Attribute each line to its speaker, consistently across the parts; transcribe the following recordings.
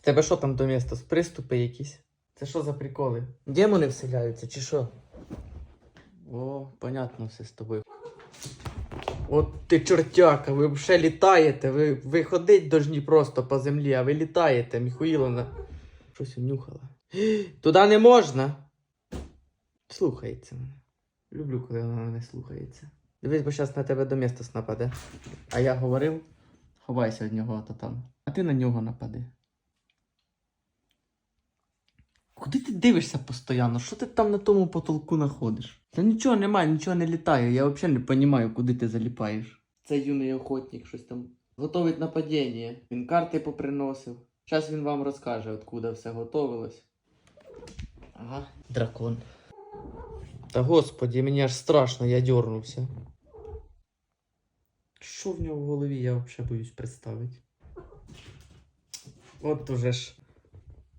Speaker 1: В тебе що там до міста? З приступи якісь? Це що за приколи? Демони вселяються, чи що? О, понятно все з тобою. От ти чортяка, ви вже літаєте, ви, ви ходить должні просто по землі, а ви літаєте, Міхуїловна. Щось унюхала. Туди не можна. Слухається мене. Люблю, коли вона мене слухається. Дивись, бо зараз на тебе до міста нападе. А я говорив, ховайся від нього, а то там. А ти на нього напади. Куди ти дивишся постійно? Що ти там на тому потолку знаходиш? Та нічого немає, нічого не літає. Я взагалі не розумію, куди ти заліпаєш. Це юний охотник щось там готовить нападіння. Він карти поприносив. Зараз він вам розкаже, откуда все готовилось. Ага, дракон. Та господі, мені аж страшно, я дернувся. Що в нього в голові, я взагалі боюсь представити. От уже ж.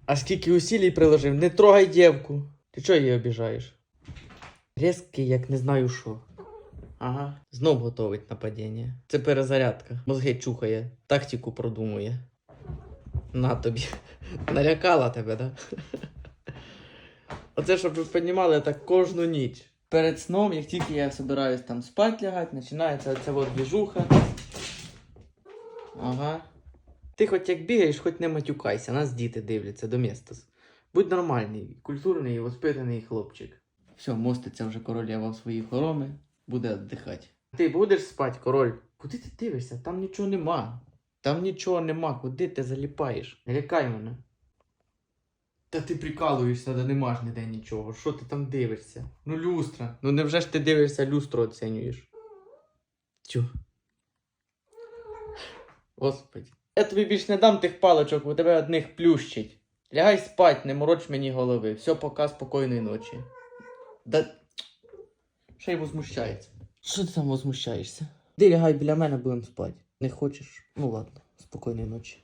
Speaker 1: А скільки усилій приложив, не трогай дівку. Ти чого її обіжаєш? Резкий, як не знаю що. Ага, знов готовить нападіння. Це перезарядка. Мозги чухає, тактику продумує. На тобі. Налякала тебе, да? Оце, щоб ви розуміли, так кожну ніч. Перед сном, як тільки я собираюсь там спать лягати, починається оця от двіжуха. Ага. Ти хоч як бігаєш, хоч не матюкайся, нас діти дивляться до міста. Будь нормальний, культурний і воспитаний хлопчик. Все, моститься вже королева в свої хороми, буде віддихати. Ти будеш спати, король? Куди ти дивишся? Там нічого нема. Там нічого нема, куди ти заліпаєш? Не лякай мене. Та ти прикалуєшся, да нема ж ніде нічого. Що ти там дивишся? Ну люстра. Ну невже ж ти дивишся, люстру оцінюєш? Тю. Господи. Я тобі більш не дам тих паличок, бо тебе одних плющить. Лягай спать, не мороч мені голови. Все, пока, спокійної ночі. Да. Ще й возмущається. Що ти там возмущаєшся? Ти лягай біля мене, будемо спати. Не хочеш? Ну ладно, спокійної ночі.